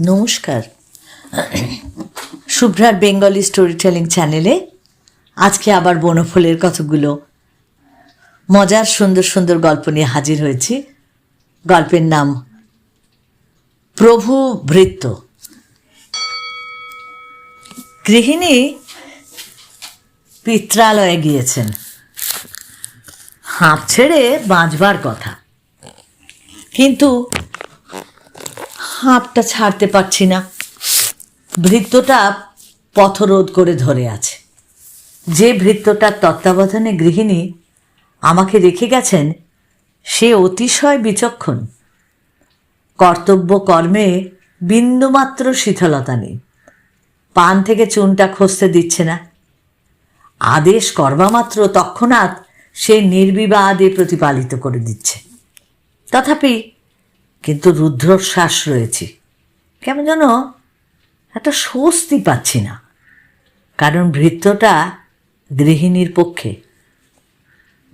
নমস্কার। শুভ্রার Bengali story telling চ্যানেলে আজকে আবার বনফুলের কতগুলো মজার, সুন্দর সুন্দর গল্প নিয়ে হাজির হয়েছি। গল্পের নাম প্রভু ভৃত্য। গৃহিণী পিত্রালয়ে গিয়েছেন। হাঁপ ছেড়ে বাঁচবার কথা। কিন্তু হাঁপটা ছাড়তে পারছি না। ভৃত্যটা পথরোধ করে ধরে আছে। যে ভৃত্যটার তত্ত্বাবধানে গৃহিণী আমাকে রেখে গেছেন, সে অতিশয় বিচক্ষণ। কর্তব্য কর্মে বিন্দুমাত্র শিথলতা নেই। পান থেকে চুনটা খসতে দিচ্ছে না। আদেশ করবামাত্র তৎক্ষণাৎ সে নির্বিবাদে প্রতিপালিত করে দিচ্ছে। তথাপি কিন্তু রুদ্রশ্বাস রয়েছে। কেমন যেন একটা স্বস্তি পাচ্ছি না। কারণ ভৃত্যটা গৃহিণীর পক্ষে।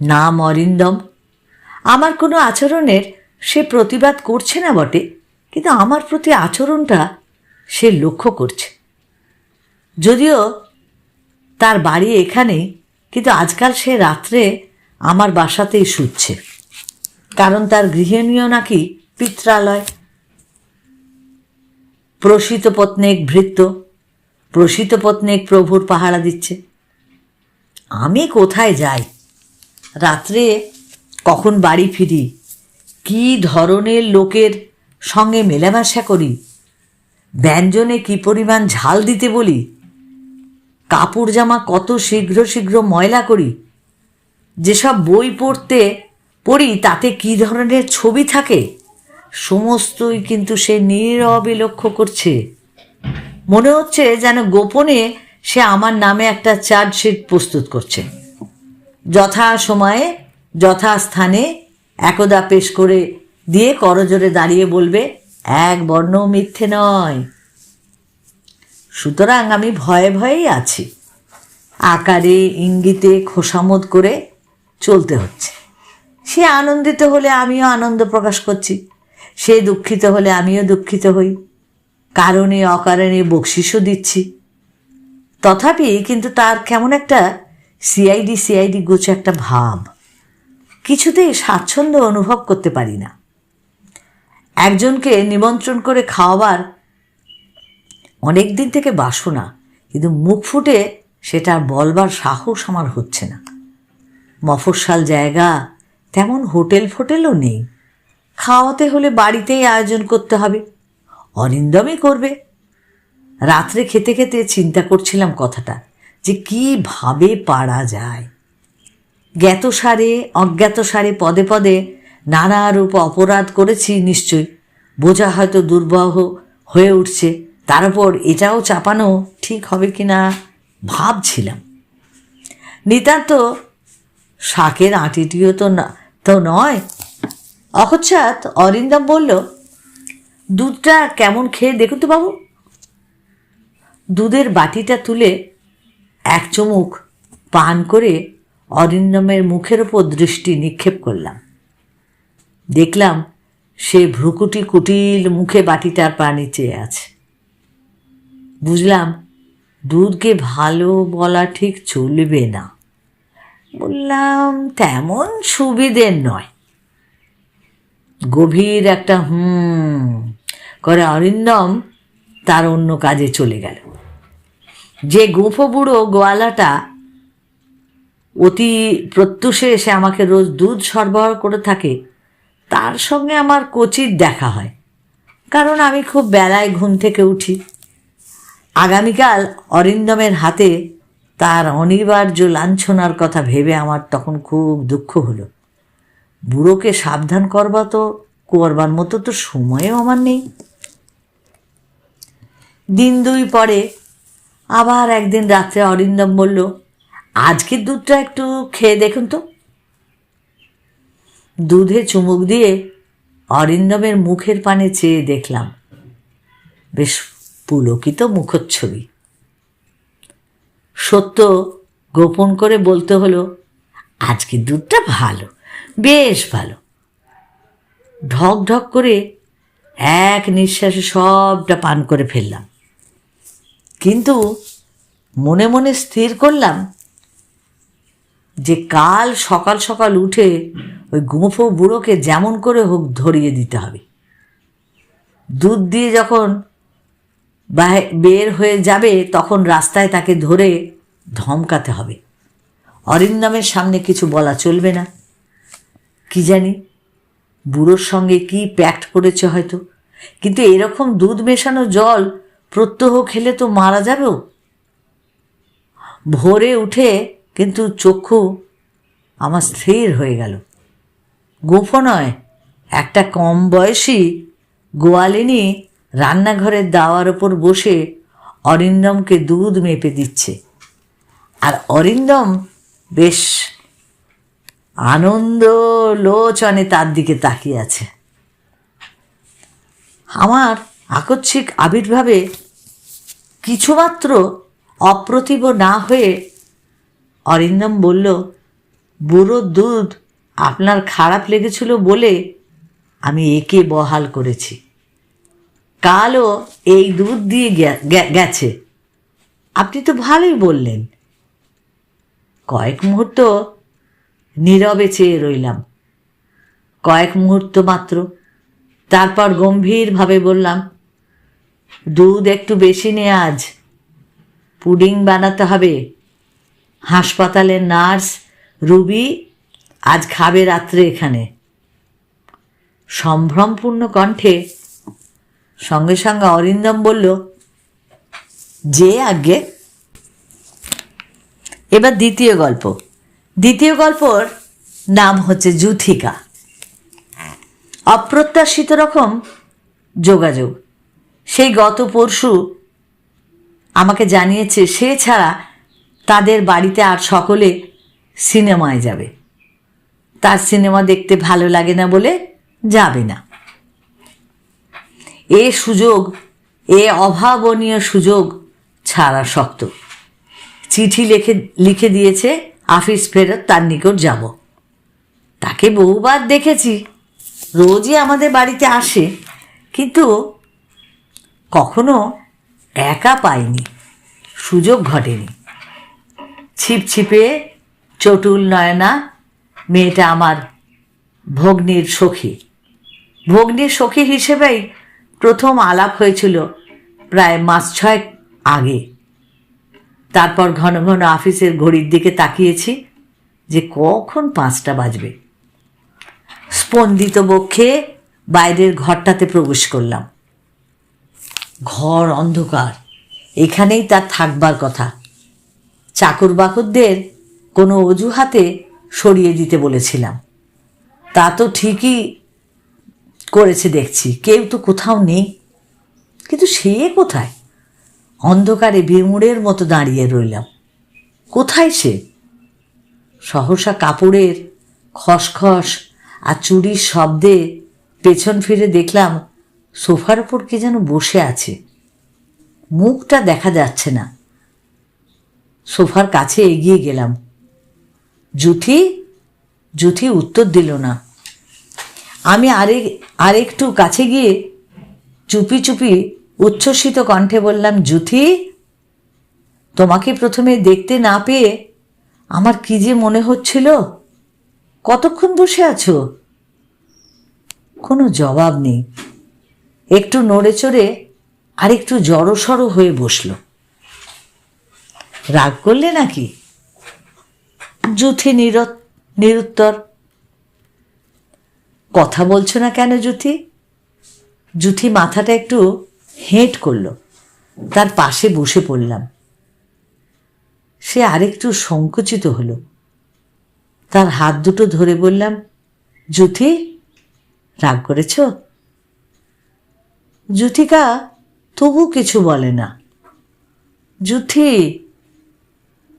নাম অরিন্দম। আমার কোনো আচরণের সে প্রতিবাদ করছে না বটে, কিন্তু আমার প্রতি আচরণটা সে লক্ষ্য করছে। যদিও তার বাড়ি এখানে কিন্তু আজকাল সে রাত্রে আমার বাসাতেই শুচ্ছে। কারণ তার গৃহিণীও নাকি পিত্রালয়। প্রসিত পত্নেক ভৃত্য, প্রসিত পত্নেক প্রভুর পাহারা দিচ্ছে। আমি কোথায় যাই? রাত্রে কখন বাড়ি ফিরি? কি ধরনের লোকের সঙ্গে মেলামেশা করি? ব্যঞ্জনে কি পরিমাণ ঝাল দিতে বলি? কাপড় জামা কত শীঘ্র শীঘ্র ময়লা করি? যেসব বই পড়তে পড়ি, তাতে কি ধরনের ছবি থাকে? সমস্তই কিন্তু সে নীরবে লক্ষ্য করছে। মনে হচ্ছে যেন গোপনে সে আমার নামে একটা চার্জশিট প্রস্তুত করছে। যথা সময়ে যথাস্থানে একদা পেশ করে দিয়ে করজোরে দাঁড়িয়ে বলবে, এক বর্ণ মিথ্যে নয়। সুতরাং আমি ভয়ে ভয়েই আছি। আকারে ইঙ্গিতে খোসামত করে চলতে হচ্ছে। সে আনন্দিত হলে আমিও আনন্দ প্রকাশ করছি। সে দুঃখিত হলে আমিও দুঃখিত হই। কারণে, অকারণে বকশিসও দিচ্ছি। তথাপি কিন্তু তার কেমন একটা সিআইডি সিআইডি গোছে একটা ভাব। কিছুতেই স্বাচ্ছন্দ্য অনুভব করতে পারি না। একজনকে নিমন্ত্রণ করে খাওয়াবার অনেক দিন থেকে বাসনা কিন্তু মুখ ফুটে সেটা বলবার সাহস আমার হচ্ছে না। মফস্বাল জায়গা, তেমন হোটেল ফোটেলও নেই। খাওয়াতে হলে বাড়িতেই আয়োজন করতে হবে। অনিন্দমই করবে। রাত্রে খেতে খেতে চিন্তা করছিলাম কথাটা, যে কীভাবে পারা যায়। জ্ঞাত সারে অজ্ঞাত সারে পদে পদে নানা রূপ অপরাধ করেছি নিশ্চয়। বোঝা হয়তো দুর্বহ হয়ে উঠছে। তার উপর এটাও চাপানো ঠিক হবে কি না ভাবছিলাম। নিতান্ত শাকের আঁটিটিও তো না, তো নয় অকচ্ছাৎ অরিন্দম বলল, দুধটা কেমন খেয়ে দেখুন তো বাবু। দুধের বাটিটা তুলে এক চুমুক পান করে অরিন্দমের মুখের ওপর দৃষ্টি নিক্ষেপ করলাম। দেখলাম সে ভ্রুকুটি কুটিল মুখে বাটিটার পানি চেয়ে আছে। বুঝলাম দুধকে ভালো বলা ঠিক চলবে না। বললাম, তেমন সুবিধের নয়। গভীর একটা হুম করে অরিন্দম তার অন্য কাজে চলে গেল। যে গোঁফো বুড়ো গোয়ালাটা অতি প্রত্যুষে এসে আমাকে রোজ দুধ সরবরাহ করে থাকে, তার সঙ্গে আমার কচির দেখা হয়। কারণ আমি খুব বেলায় ঘুম থেকে উঠি। আগামীকাল অরিন্দমের হাতে তার অনিবার্য লাঞ্ছনার কথা ভেবে আমার তখন খুব দুঃখ হলো। বুড়োকে সাবধান করবা তো, করবার মতো তো সময়ও আমার নেই। দিন দুই পরে আবার একদিন রাত্রে অরিন্দম বলল আজকের দুধটা একটু খেয়ে দেখুন তো। দুধে চুমুক দিয়ে অরিন্দমের মুখের পানে চেয়ে দেখলাম, বেশ পুলকিত মুখচ্ছবি। সত্য গোপন করে বলতে হলো আজকের দুধটা ভালো। বেশ ভালো। ঢক ঢক করে এক নিঃশ্বাসে সবটা পান করে ফেললাম। কিন্তু মনে মনে স্থির করলাম যে কাল সকাল সকাল উঠে ওই গুঁফো বুড়োকে যেমন করে হোক ধরিয়ে দিতে হবে। দুধ দিয়ে যখন বের হয়ে যাবে তখন রাস্তায় তাকে ধরে ধমকাতে হবে। অরিন্দমের সামনে কিছু বলা চলবে না। কি জানি? বুড়োর সঙ্গে কি প্যাক্ট করেছে হয়তো? কিন্তু এরকম দুধ মেশানো জল প্রত্যহ খেলে তো মারা যাবেও। ভোরে উঠে কিন্তু চক্ষু আমার স্থির হয়ে গেল। গোফো নয় একটা কম বয়সী গোয়ালিনী রান্নাঘরের দাওয়ার ওপর বসে অরিন্দমকে দুধ মেপে দিচ্ছে। আর অরিন্দম বেশ আনন্দ লোচনে তার দিকে তাকিয়ে আছে। আমার আকস্মিক আবির্ভাবে কিছুমাত্র অপ্রতিভ না হয়ে অরিন্দম বলল, বুড়ো দুধ, আপনার খারাপ লেগেছিল বলে আমি একে বহাল করেছি। কালও এই দুধ দিয়ে গেছে। আপনি তো ভালোই বললেন। কয়েক মুহূর্ত নীরবে চেয়ে রইলাম। কয়েক মুহূর্ত মাত্র। তারপর গম্ভীরভাবে বললাম, দুধ একটু বেশি নে আজ। পুডিং বানাতে হবে। হাসপাতালের নার্স রুবি আজ খাবে রাত্রে এখানে। সম্ভ্রমপূর্ণ কণ্ঠে সঙ্গে সঙ্গে অরিন্দম বলল, যে আগে এবার দ্বিতীয় গল্প। দ্বিতীয় গল্পর নাম হচ্ছে যুথিকা। অপ্রত্যাশিত রকম যোগাযোগ। সেই গত পরশু আমাকে জানিয়েছে, সে ছাড়া তাদের বাড়িতে আর সকলে সিনেমায় যাবে। তার সিনেমা দেখতে ভালো লাগে না বলে যাবে না। এ সুযোগ, এ অভাবনীয় সুযোগ ছাড়া শক্ত। চিঠি লিখে লিখে দিয়েছে আফিস ফেরত তার নিকট যাব। তাকে বহুবার দেখেছি। রোজই আমাদের বাড়িতে আসে, কিন্তু কখনো একা পাইনি সুযোগ ঘটেনি। ছিপছিপে চটুল নয়না, মেয়েটা আমার ভগ্নির সখী। ভগ্নির সখী হিসেবেই প্রথম আলাপ হয়েছিল প্রায় মাস ছয়েক আগে। তারপর ঘন ঘন অফিসের ঘড়ির দিকে তাকিয়েছি যে কখন পাঁচটা বাজবে। স্পন্দিত বক্ষে বাইরের ঘরটাতে প্রবেশ করলাম। ঘর অন্ধকার, এখানেই তার থাকবার কথা। চাকর বাকরদের কোনো অজুহাতে সরিয়ে দিতে বলেছিলাম। তা তো ঠিকই করেছে দেখছি, কেউ তো কোথাও নেই। কিন্তু সে কোথায়? অন্ধকারে বিমুড়ের মতো দাঁড়িয়ে রইলাম। কোথায় সে? সহসা কাপড়ের খসখস আর চুরির শব্দে পেছন ফিরে দেখলাম সোফার ওপর কে যেন বসে আছে। মুখটা দেখা যাচ্ছে না। সোফার কাছে এগিয়ে গেলাম। জুথি জুথি উত্তর দিল না। আমি আরেক আরেকটু কাছে গিয়ে চুপি চুপি উচ্ছ্বসিত কণ্ঠে বললাম জুথি তোমাকে প্রথমে দেখতে না পেয়ে আমার কি যে মনে হচ্ছিল? কতক্ষণ বসে আছো? কোনো জবাব নেই। একটু নড়ে চড়ে আর একটু জড়সড় হয়ে বসল। রাগ করলে নাকি? জুথি নির নিরুত্তর। কথা বলছো না কেন জুথি জুথি মাথাটা একটু হেঁট করল। তার পাশে বসে পড়লাম। সে আরেকটু সংকুচিত হলো। তার হাত দুটো ধরে বললাম, জুথি, রাগ করেছ? জুথিকা, তবু কিছু বলে না। জুথি,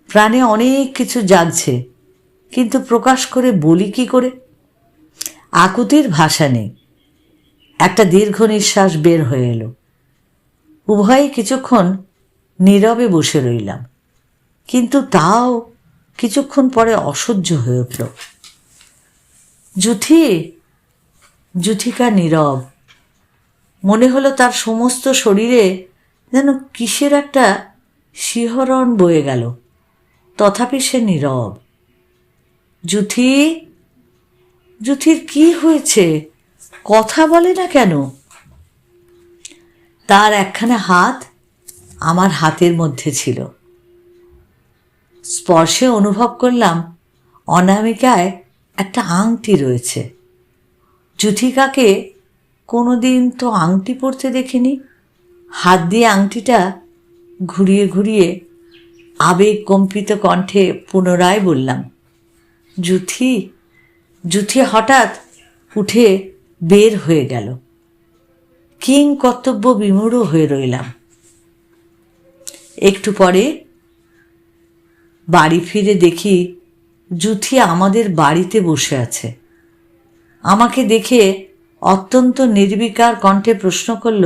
প্রাণে অনেক কিছু জাগছে, কিন্তু প্রকাশ করে বলি কি করে? আকুতির ভাষা নেই। একটা দীর্ঘ নিঃশ্বাস বের হয়ে এলো। উভয়ে কিছুক্ষণ নীরবে বসে রইলাম। কিন্তু তাও কিছুক্ষণ পরে অসহ্য হয়ে উঠল। জুথি জুথিকা নীরব, মনে হলো তার সমস্ত শরীরে যেন কিসের একটা শিহরণ বয়ে গেল। তথাপি সে নীরব। জুথি জুথির কি হয়েছে? কথা বলে না কেন? তার একখানা হাত আমার হাতের মধ্যে ছিল। স্পর্শে অনুভব করলাম অনামিকায় একটা আংটি রয়েছে। জুথিকাকে কোনোদিন তো আংটি পরতে দেখিনি। হাত দিয়ে আংটিটা ঘুরিয়ে ঘুরিয়ে আবেগ কম্পিত কণ্ঠে পুনরায় বললাম, জুথি জুথি হঠাৎ উঠে বের হয়ে গেল। কিং কর্তব্য বিমূঢ় হয়ে রইলাম। একটু পরে বাড়ি ফিরে দেখি জুথি আমাদের বাড়িতে বসে আছে। আমাকে দেখে অত্যন্ত নির্বিকার কণ্ঠে প্রশ্ন করল,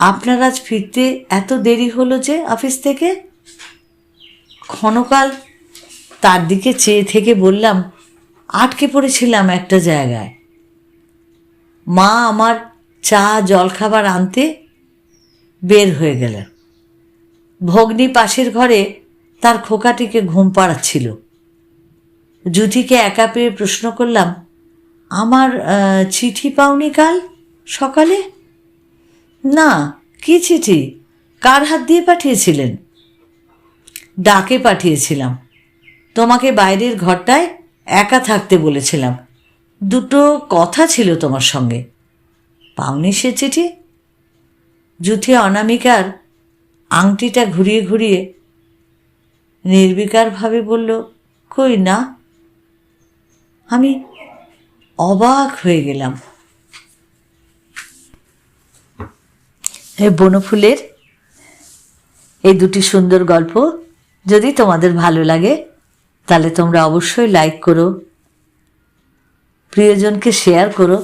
আপনার আজ ফিরতে এত দেরি হলো যে অফিস থেকে? ক্ষণকাল তার দিকে চেয়ে থেকে বললাম, আটকে পড়েছিলাম একটা জায়গায়। মা আমার চা, জলখাবার আনতে বের হয়ে গেলেন। ভগ্নী পাশের ঘরে তার খোকাটিকে ঘুম পাড়াচ্ছিল। জুথিকে একা পেয়ে প্রশ্ন করলাম, আমার চিঠি পাওনি কাল সকালে? না, কি চিঠি? কার হাত দিয়ে পাঠিয়েছিলেন? ডাকে পাঠিয়েছিলাম। তোমাকে বাইরের ঘরটায় একা থাকতে বলেছিলাম। দুটো কথা ছিল তোমার সঙ্গে। পাওনি সে চিঠি? জুথি অনামিকার আংটিটা ঘুরিয়ে ঘুরিয়ে নির্বিকারভাবে বলল, কই না? আমি অবাক হয়ে গেলাম। বনফুলের, এই দুটি সুন্দর গল্প যদি তোমাদের ভালো লাগে, তাহলে তোমরা অবশ্যই লাইক করো, প্রিয়জনকে শেয়ার করো।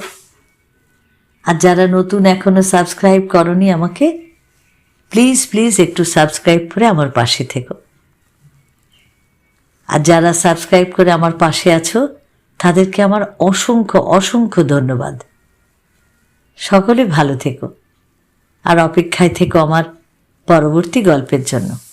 আর যারা নতুন এখনও সাবস্ক্রাইব করনি আমাকে প্লিজ প্লিজ একটু সাবস্ক্রাইব করে আমার পাশে থেকো। আর যারা সাবস্ক্রাইব করে আমার পাশে আছো, তাদেরকে আমার অসংখ্য অসংখ্য ধন্যবাদ। সকলে ভালো থেকো। আর অপেক্ষায় থেকো আমার পরবর্তী গল্পের জন্য।